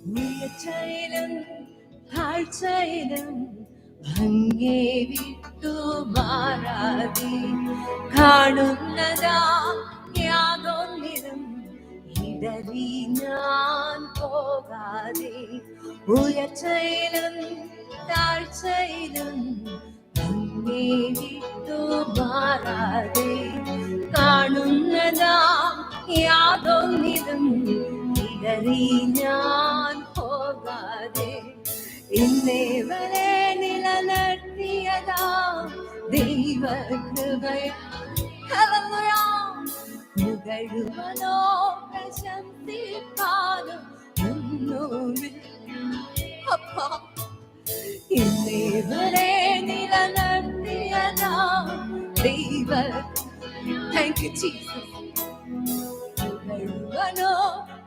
ഉയർച്ചയിലും താഴ്ചയിലും ഭംഗി വിട്ടു മാറാതെ കാണുന്നതാ യാതൊന്നിലും ഇടറി ഞാൻ പോകാതെ. ഉയർച്ചയിലും താഴ്ചയിലും ഭംഗി വിട്ടു മാറാതെ കാണുന്നതാ യാതൊന്നിലും ഇടറി ഞാൻ ഇന്നേ വരെ നിലനിർത്തിയതാ ദൈവ കൃപയ മുകഴുവനോ പ്രശംസിപ്പാനും ഇന്നേ വരെ നിലനിർത്തിയതാ ദൈവ താങ്ക് യു ജീസസ്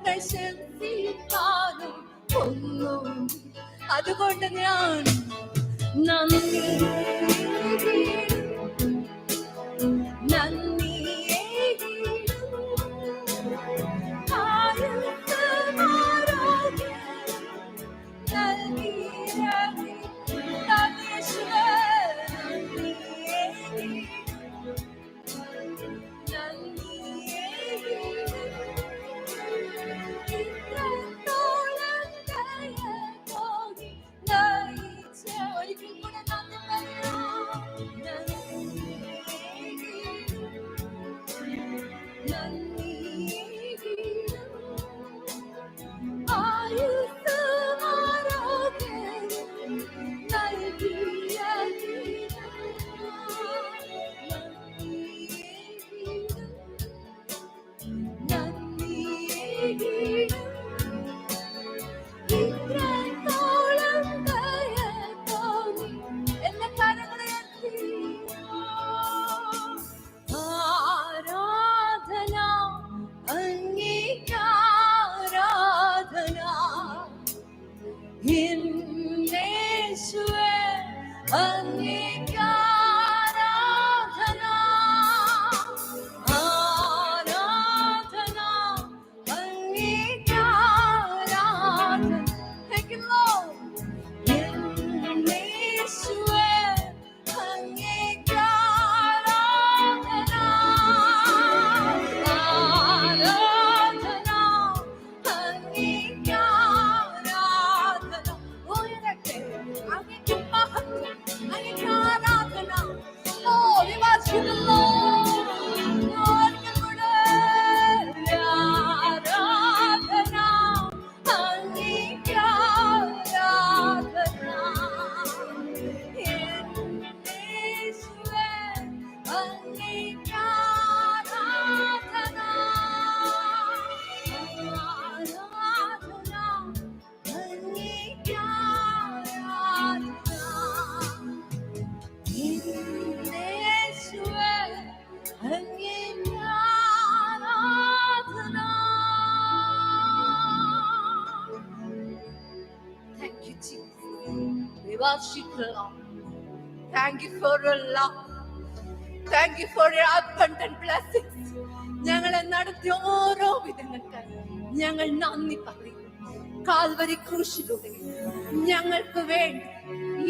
പ്രശംസിക്കാനും ഒന്നും അതുകൊണ്ട് ഞാൻ നന്ദി. You. Thank you, for your love. Thank you for your abundant blessings. ഞങ്ങളെ നടത്തിയ ഓരോ വിധങ്ങൾക്കായി ഞങ്ങൾ നന്ദി പറയുന്നു കാൽവരി ക്രൂശിലൂടെ ഞങ്ങൾക്ക് വേണ്ടി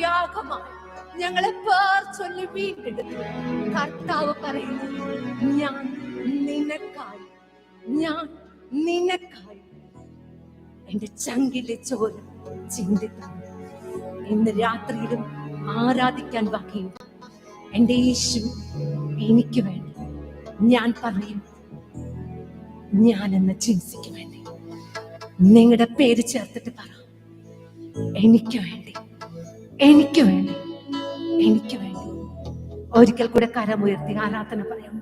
യാഗമായി ഞങ്ങളെ പേർ ചൊല്ലി വീണ്ടെടുത്തു കർത്താവ് പറയുന്നു ഞാൻ നിനക്കായി ഞാൻ നിനക്കായി എന്റെ ചങ്കിലെ ചോര ചിന്തിക്കാം. ഇന്ന് രാത്രിയിലും ആരാധിക്കാൻ ബാക്കിയുണ്ട് എന്റെ യേശു എനിക്ക് വേണ്ടി ഞാൻ പറയും ഞാൻ എന്ന ചികിത്സയ്ക്ക് വേണ്ടി. നിങ്ങളുടെ പേര് ചേർത്തിട്ട് പറ എനിക്ക് വേണ്ടി എനിക്ക് വേണ്ടി. എനിക്ക് വേണ്ടി. ഒരിക്കൽ കൂടെ കരമുയർത്തി ആരാധന പറയാം